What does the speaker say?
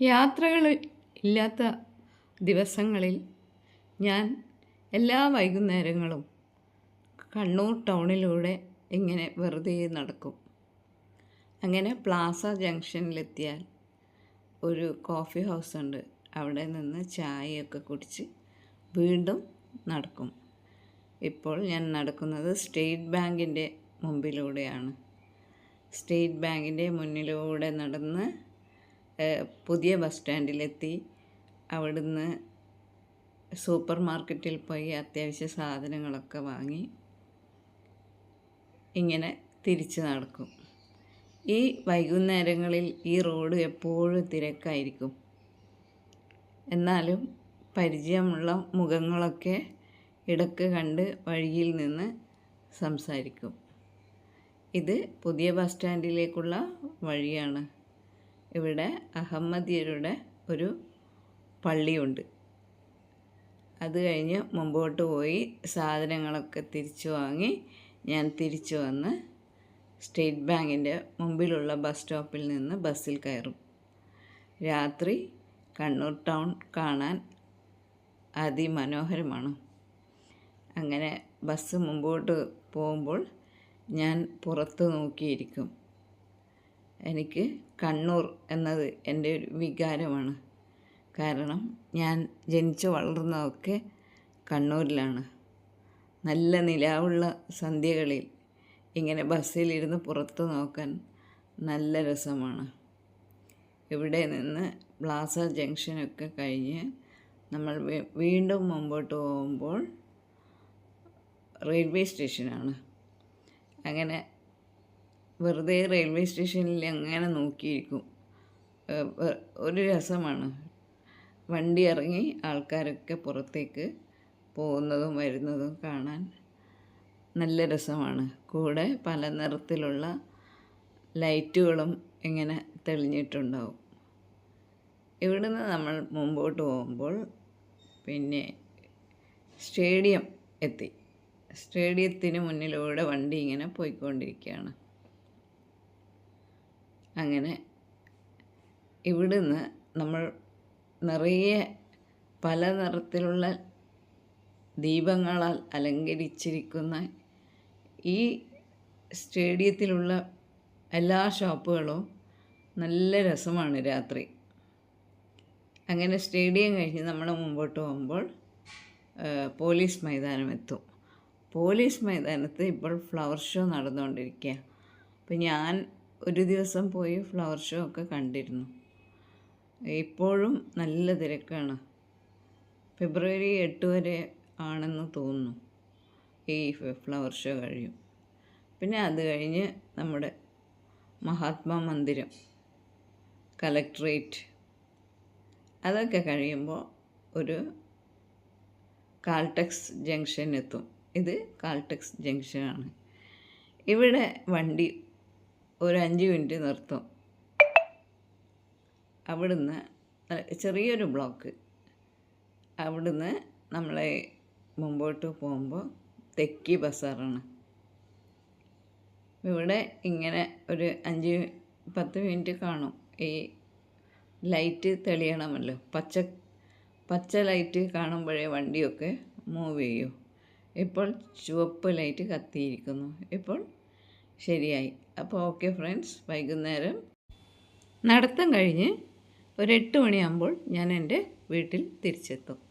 യാത്രകൾ ഇല്ലാത്ത ദിവസങ്ങളിൽ ഞാൻ എല്ലാ വൈകുന്നേരങ്ങളും കണ്ണൂർ ടൗണിലൂടെ ഇങ്ങനെ വെറുതെ നടക്കും. അങ്ങനെ പ്ലാസ ജംഗ്ഷനിലെത്തിയാൽ ഒരു കോഫി ഹൗസ് ഉണ്ട്. അവിടെ നിന്ന് ചായയൊക്കെ കുടിച്ച് വീണ്ടും നടക്കും. ഇപ്പോൾ ഞാൻ നടക്കുന്നത് സ്റ്റേറ്റ് ബാങ്കിന്റെ മുമ്പിലൂടെയാണ്. സ്റ്റേറ്റ് ബാങ്കിന്റെ മുന്നിലൂടെ നടന്ന് പുതിയ ബസ് സ്റ്റാൻഡിലെത്തി. അവിടുന്ന് സൂപ്പർ മാർക്കറ്റിൽ പോയി അത്യാവശ്യ സാധനങ്ങളൊക്കെ വാങ്ങി. ഇങ്ങനെ തിരിച്ചു നടക്കും. ഈ വൈകുന്നേരങ്ങളിൽ ഈ റോഡ് എപ്പോഴും തിരക്കായിരിക്കും. എന്നാലും പരിചയമുള്ള മുഖങ്ങളൊക്കെ ഇടയ്ക്ക് കണ്ട് വഴിയിൽ നിന്ന് സംസാരിക്കും. ഇത് പുതിയ ബസ് സ്റ്റാൻഡിലേക്കുള്ള വഴിയാണ്. ഇവിടെ അഹമ്മദിയരുടെ ഒരു പള്ളിയുണ്ട്. അത് കഴിഞ്ഞ് മുമ്പോട്ട് പോയി സാധനങ്ങളൊക്കെ തിരിച്ചു വാങ്ങി ഞാൻ തിരിച്ചു വന്ന് സ്റ്റേറ്റ് ബാങ്കിന്റെ മുമ്പിലുള്ള ബസ് സ്റ്റോപ്പിൽ നിന്ന് ബസ്സിൽ കയറും. രാത്രി കണ്ണൂർ ടൗൺ കാണാൻ അതിമനോഹരമാണ്. അങ്ങനെ ബസ് മുമ്പോട്ട് പോകുമ്പോൾ ഞാൻ പുറത്ത് നോക്കിയിരിക്കും. എനിക്ക് കണ്ണൂർ എന്നത് എന്റെ ഒരു വികാരമാണ്. കാരണം ഞാൻ ജനിച്ചു വളർന്നതൊക്കെ കണ്ണൂരിലാണ്. നല്ല നിലാവുള്ള സന്ധ്യകളിൽ ഇങ്ങനെ ബസ്സിലിരുന്ന് പുറത്ത് നോക്കാൻ നല്ല രസമാണ്. ഇവിടെ നിന്ന് പ്ലാസ ജംഗ്ഷനൊക്കെ കഴിഞ്ഞ് നമ്മൾ വീണ്ടും മുമ്പോട്ട് പോകുമ്പോൾ റെയിൽവേ സ്റ്റേഷനാണ്. അങ്ങനെ വെറുതെ റെയിൽവേ സ്റ്റേഷനിൽ അങ്ങനെ നോക്കിയിരിക്കും. ഒരു രസമാണ്. വണ്ടി ഇറങ്ങി ആൾക്കാരൊക്കെ പുറത്തേക്ക് പോകുന്നതും വരുന്നതും കാണാൻ നല്ല രസമാണ്. കൂടെ പല നിറത്തിലുള്ള ലൈറ്റുകളും ഇങ്ങനെ തെളിഞ്ഞിട്ടുണ്ടാവും. ഇവിടുന്ന് നമ്മൾ മുമ്പോട്ട് പോകുമ്പോൾ പിന്നെ സ്റ്റേഡിയം എത്തി. സ്റ്റേഡിയത്തിന് മുന്നിലൂടെ വണ്ടി ഇങ്ങനെ പോയിക്കൊണ്ടിരിക്കുകയാണ്. അങ്ങനെ ഇവിടുന്ന് നമ്മൾ നിറയെ പല നിറത്തിലുള്ള ദീപങ്ങളാൽ അലങ്കരിച്ചിരിക്കുന്ന ഈ സ്റ്റേഡിയത്തിലുള്ള എല്ലാ ഷോപ്പുകളും നല്ല രസമാണ് രാത്രി. അങ്ങനെ സ്റ്റേഡിയം കഴിഞ്ഞ് നമ്മൾ മുമ്പോട്ട് പോകുമ്പോൾ പോലീസ് മൈതാനം എത്തും. പോലീസ് മൈതാനത്ത് ഇപ്പോൾ ഫ്ലവർ ഷോ നടന്നുകൊണ്ടിരിക്കുക അപ്പം ഞാൻ ഒരു ദിവസം പോയി ഫ്ലവർ ഷോ ഒക്കെ കണ്ടിരുന്നു. ഇപ്പോഴും നല്ല തിരക്കാണ്. ഫെബ്രുവരി എട്ട് വരെ ആണെന്ന് തോന്നുന്നു. ഈ ഫ്ലവർ ഷോ കഴിയും. പിന്നെ അത് കഴിഞ്ഞ് നമ്മുടെ മഹാത്മാ മന്ദിരം കലക്ട്രേറ്റ് അതൊക്കെ കഴിയുമ്പോൾ ഒരു കാൽടെക്സ് ജംഗ്ഷൻ എത്തും ഇത് കാൽടെക്സ് ജംഗ്ഷനാണ്. ഇവിടെ വണ്ടി ഒരു അഞ്ച് മിനിറ്റ് നിർത്തും. അവിടുന്ന് ചെറിയൊരു ബ്ലോക്ക്. അവിടുന്ന് നമ്മളെ മുമ്പോട്ട് പോകുമ്പോൾ തെക്കി ബസാറാണ്. ഇവിടെ ഇങ്ങനെ ഒരു അഞ്ച് പത്ത് മിനിറ്റ് കാണും. ഈ ലൈറ്റ് തെളിയണമല്ലോ. പച്ച പച്ച ലൈറ്റ് കാണുമ്പോഴേ വണ്ടിയൊക്കെ മൂവ് ചെയ്യൂ. ഇപ്പോൾ ചുവപ്പ് ലൈറ്റ് കത്തിയിരിക്കുന്നു. ഇപ്പോൾ ശരിയായി. അപ്പോൾ ഓക്കെ ഫ്രണ്ട്സ് വൈകുന്നേരം. നടത്തം കഴിഞ്ഞ് ഒരു എട്ട് മണിയാകുമ്പോൾ ഞാൻ എന്റെ വീട്ടിൽ തിരിച്ചെത്തും.